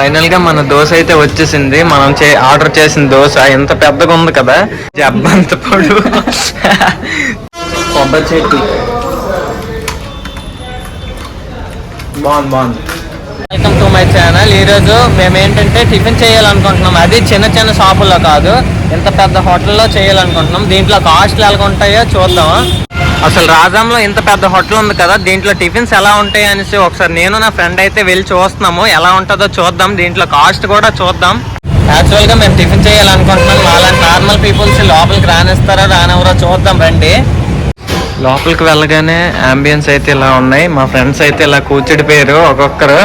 ఫైనల్గా మన దోశ అయితే వచ్చేసింది. మనం చే ఆర్డర్ చేసిన దోశ. ఎంత పెద్దగా ఉంది కదా. జబ్బంత పొడు కొబ్బరి చెట్టు. బాగుంది బాగుంది. వెల్కమ్ టు మై ఛానల్ ఈరోజు మేము ఏంటంటే టిఫిన్ చేయాలనుకుంటున్నాం. అది చిన్న చిన్న షాపుల్లో కాదు. ఇంత పెద్ద హోటల్లో చేయాలనుకుంటున్నాం. దీంట్లో కాస్ట్లు ఎలా ఉంటాయో చూద్దాం. అసలు రాజాంలో ఇంత పెద్ద హోటల్ ఉంది కదా దీంట్లో టిఫిన్స్ ఎలా ఉంటాయి అనేసి ఒకసారి నేను నా ఫ్రెండ్ అయితే వెళ్ళి చూస్తున్నాము. ఎలా ఉంటుందో చూద్దాం. దీంట్లో కాస్ట్ కూడా చూద్దాం. యాక్చువల్గా మేము టిఫిన్ చేయాలనుకుంటున్నాం. అలాంటి నార్మల్ పీపుల్స్ లోపలికి రానిస్తారో రానివరో చూద్దాం రండి. లోపలికి వెళ్ళగానే అంబియన్స్ అయితే ఇలా ఉన్నాయి. మా ఫ్రెండ్స్ అయితే ఇలా కూర్చుడిపోయారు ఒక్కొక్కరు.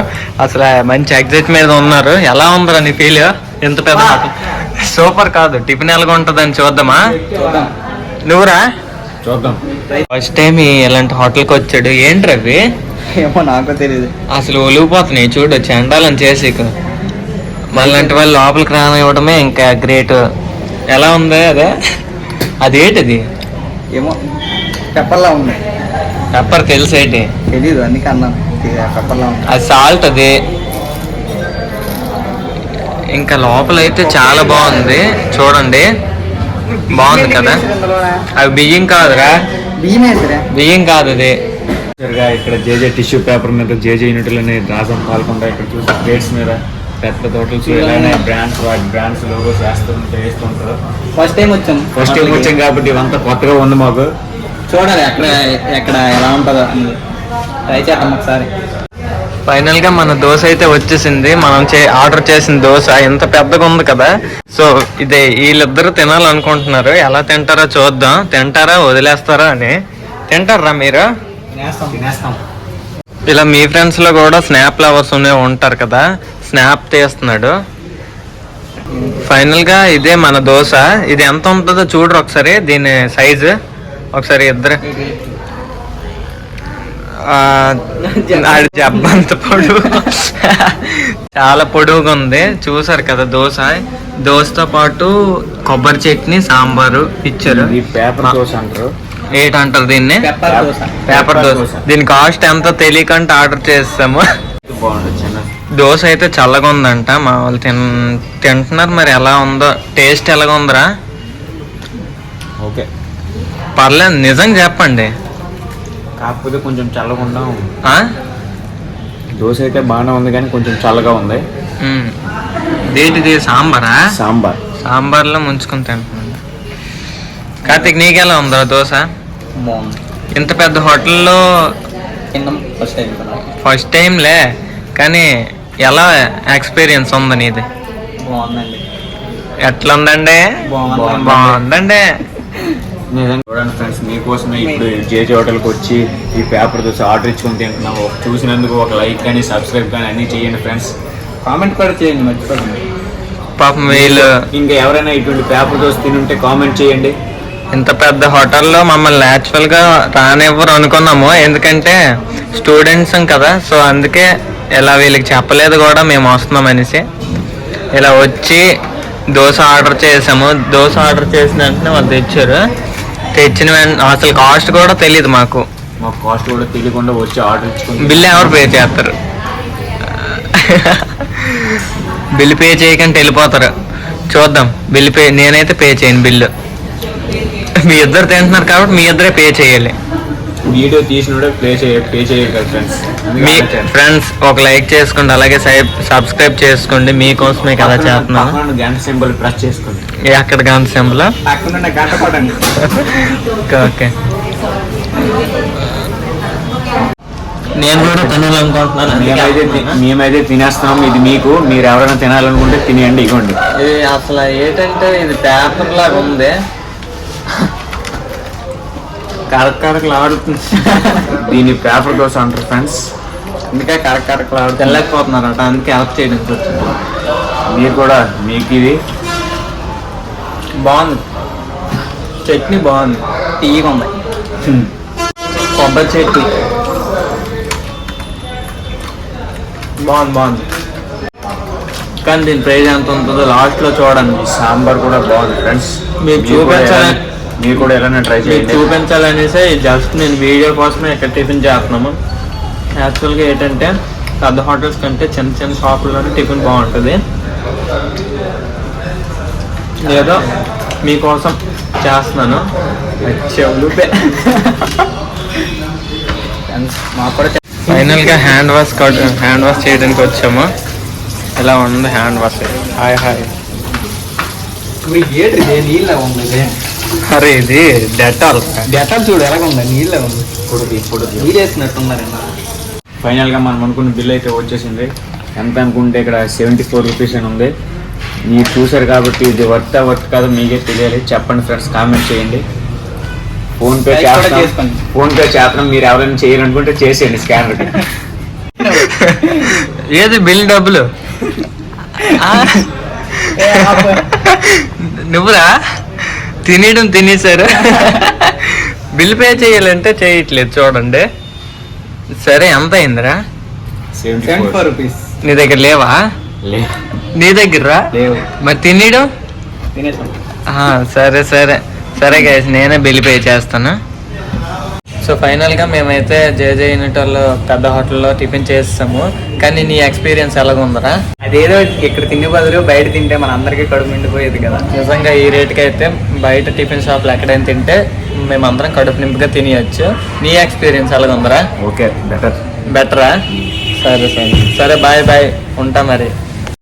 అసలు మంచి ఎగ్జైట్ మీద ఉన్నారు. ఎలా ఉందిరా నీ ఫీల్ ఎంత పెద్ద సూపర్ కాదు. టిఫిన్ ఎలాగ ఉంటుందని చూద్దామా నువ్వురా? చూద్దాం. ఫస్ట్ టైం ఇలాంటి హోటల్కి వచ్చాడు. ఏంటి రవి? ఏమో నాకు తెలియదు అసలు ఒలిగిపోతున్నాయి చూడు చండాలని చేసి మళ్ళంటి వాళ్ళు లోపలికి రానివ్వడమే ఇంకా గ్రేట్ ఎలా ఉంది అదే? అదేంటిది? ఏమో పెప్పర్లా ఉంది. పెప్పర్ తెలిసేటి తెలీదు అందుకే అన్నాను. ఇది పెప్పర్లా ఉంది? అది సాల్ట్ అది. ఇంకా లోపల అయితే చాలా బాగుంది. చూడండి. బాగుంది కదా? అవి బియ్యం కాదురా. బియ్యం కాదు అది. ఇక్కడ జేజే టిష్యూ పేపర్ మీద జేజే యూనిట్లు అనే రాజం పాల్గొంటా ఇక్కడ చూసి ప్లేట్స్ మీద పెద్ద హోటల్స్ ఇలానే బ్రాండ్స్ వాటి బ్రాండ్స్ లోగోస్ వేస్తుంటే వేస్తుంటారు. ఫస్ట్ టైం వచ్చాం. ఫస్ట్ టైం వచ్చాం కాబట్టి ఇవంతా కొత్తగా ఉంది మాకు. చూడాలి ఎక్కడ ఎక్కడ ఎలా ఉంటుందో అనేది ట్రై చేద్దాం ఒకసారి. ఫైనల్గా మన దోశ అయితే వచ్చేసింది. మనం చే ఆర్డర్ చేసిన దోశ ఎంత పెద్దగా ఉంది కదా. సో ఇదే వీళ్ళిద్దరు తినాలనుకుంటున్నారు. ఎలా తింటారో చూద్దాం. తింటారా వదిలేస్తారా అని. తింటారా మీరు? ఇలా మీ ఫ్రెండ్స్లో కూడా స్నాప్ లవర్స్ ఉంటారు కదా. స్నాప్ తీస్తున్నాడు. ఫైనల్గా ఇదే మన దోశ. ఇది ఎంత ఉంటుందో చూడరు ఒకసారి. దీని సైజు. ఒకసారి ఇద్దరు. ఆడి జబ్బంత పొడుగు. చాలా పొడుగుగా ఉంది చూసారు కదా దోశ. దోశతో పాటు కొబ్బరి చట్నీ సాంబారు ఇచ్చారు పేపర్ దోశ అంటారు. ఏంటంటారు దీన్ని? పేపర్ దోశ. దీని కాస్ట్ ఎంతో తెలియకంటే ఆర్డర్ చేస్తాము దోశ అయితే చల్లగా ఉందంట మా వాళ్ళు తిన్ తింటున్నారు మరి ఎలా ఉందో. టేస్ట్ ఎలాగ ఉందిరా ఓకే. పర్లేదు నిజంగా చెప్పండి. కాకపోతే కొంచెం చల్లగా ఉందాం. ఆ? దోశ అయితే బాగానే ఉంది కానీ కొంచెం చల్లగా ఉంది. దేటిది సాంబారా? సాంబార్. సాంబార్లో ముంచుకుని తింటున్నాను. కార్తీక్ నీకెలా ఉందా దోశ? బాగుంది. ఇంత పెద్ద హోటల్లో ఫస్ట్ టైం ఫస్ట్ టైంలే. కానీ ఎలా ఎక్స్పీరియన్స్ ఉంది నీది? బాగుందండి. ఎట్లా ఉందండి బాగుంది. బాగుందండి. నిజంగా. చూడండి ఫ్రెండ్స్ మీకోసమే ఇప్పుడు జేజే హోటల్కి వచ్చి ఈ పేపర్ దోశ ఆర్డర్ ఇచ్చుకొని తింటున్నాం ఒక చూసినందుకు ఒక లైక్ కానీ సబ్స్క్రైబ్ కానీ అన్నీ చేయండి ఫ్రెండ్స్. కామెంట్ కూడా చేయండి మర్చిపోకండి. పాపం వీళ్ళు ఇంకా ఎవరైనా ఇటువంటి పేపర్ దోశ తినుంటే కామెంట్ చేయండి. ఇంత పెద్ద హోటల్లో మమ్మల్ని యాక్చువల్గా రానివ్వరు అనుకున్నాము. ఎందుకంటే స్టూడెంట్స్ కదా సో అందుకే ఇలా వీళ్ళకి చెప్పలేదు కూడా మేము వస్తున్నాం అనేసి. ఇలా వచ్చి దోశ ఆర్డర్ చేసాము. దోశ ఆర్డర్ చేసిన వెంటనే వాళ్ళు తెచ్చారు. తెచ్చిన అసలు కాస్ట్ కూడా తెలియదు మాకు. మాకు కాస్ట్ కూడా తెలియకుండా వచ్చి ఆర్డర్ ఇచ్చుకొని బిల్ ఎవరు పే చేస్తారు? బిల్ పే చేయకంటే వెళ్ళిపోతారు. చూద్దాం బిల్ పే నేనైతే పే చేయను బిల్లు. మీ ఇద్దరు తింటున్నారు కాబట్టి మీ ఇద్దరే పే చేయాలి. వీడియో తీసినోడే ప్లే చేయ పే చేయాలి కదా ఫ్రెండ్స్ మీ ఫ్రెండ్స్ ఒక లైక్ చేసుకోండి అలాగే సబ్స్క్రైబ్ చేసుకోండి. మీకోసమే కదా చేస్తున్నాను. గంట సింబల్ ప్రెస్ చేసుకోండి. ఎక్కడ గంట సింబల్? పక్కన గంట పడండి. Okay okay. నేను కూడా తినాలనుకుంటున్నాను. మేమైతే. మేమైతే తినేస్తున్నాం. ఇది మీకు మీరు ఎవరైనా తినాలనుకుంటే తినేయండి ఇవ్వండి ఇది అసలు ఏంటంటే ఇది పేపర్ లాగా ఉంది. కరకరకలు ఆడుతుంది. దీని పేపర్ దోశ అంటారు ఫ్రెండ్స్. అందుకే కరెక్ట్ ఆడుతుంది. వెళ్ళలేకపోతున్నారట అందుకే హెల్ప్ చేయడానికి వచ్చింది మీరు కూడా మీకు ఇది. బాగుంది. చట్నీ బాగుంది. తీయగా ఉంది. కొబ్బరి చట్నీ. బాగుంది బాగుంది. కానీ దీని ప్రైస్ ఎంత ఉంటుందో లాస్ట్లో చూడండి. సాంబార్ కూడా బాగుంది ఫ్రెండ్స్. మీకు చూపించాలని- మీరు కూడా ఎలానే ట్రై చేయండి. చూపించాలనేసి జస్ట్ నేను వీడియో కోసమే ఇక్కడ టిఫిన్ చేస్తున్నాము. యాక్చువల్గా ఏంటంటే పెద్ద హోటల్స్ కంటే చిన్న చిన్న షాపుల్లోనే టిఫిన్ బాగుంటుంది. ఏదో మీకోసం చేస్తున్నాను. చెవులు మాకు కూడా ఫైనల్గా హ్యాండ్ వాష్ హ్యాండ్ వాష్ చేయడానికి వచ్చాము. ఎలా ఉంది హ్యాండ్ వాష్ హాయ్ హాయ్ ఏంటి నీళ్ళ ఉంది. అరే ఇది డెటాల్. డెటాల్ చూడు ఎలాగ ఉంది. నీళ్ళ ఉంది నీళ్ళు వేసినట్టున్నారు ఫైనల్గా మనం అనుకున్న బిల్ అయితే వచ్చేసింది. ఎంత అనుకుంటే ఇక్కడ సెవెంటీ ఫోర్ రూపీస్ అని ఉంది. మీరు చూసారు కాబట్టి ఇది వర్త్ వర్త్ కాదు మీకే తెలియాలి. చెప్పండి ఫ్రెండ్స్ కామెంట్ చేయండి. ఫోన్ పే Like కూడా చేస్తాం. చేసుకోండి. ఫోన్ పే చేస్తాం. మీరు ఎవరైనా చేయాలనుకుంటే చేసేయండి స్కానర్ ఏది బిల్ డబ్బులు? నువ్వురా? తినేయడం తినేశారు? బిల్ పే చేయాలంటే చేయట్లేదు చూడండి. సరే ఎంత అయిందిరా? నీ దగ్గర లేవా? నీ దగ్గర? లేవు. మరి తినేయడం? సరే సరే. సరే గైస్ నేనే బిల్ పే చేస్తాను. సో ఫైనల్గా మేమైతే జేజే యూనిట్లో పెద్ద హోటల్లో టిఫిన్ చేస్తాము. కానీ నీ ఎక్స్పీరియన్స్ ఎలాగుందరా? అదేదో ఇక్కడ తినే బదులు బయట తింటే మన అందరికీ కడుపు నిండిపోయేది కదా. నిజంగా ఈ రేట్కి అయితే బయట టిఫిన్ షాప్లో ఎక్కడైనా తింటే మేమందరం కడుపు నింపుగా తినేయచ్చు. నీ ఎక్స్పీరియన్స్ ఎలాగుందరా ఓకే బెటర్ బెటరా సరే సరే. సరే బాయ్ బాయ్. ఉంటా మరి.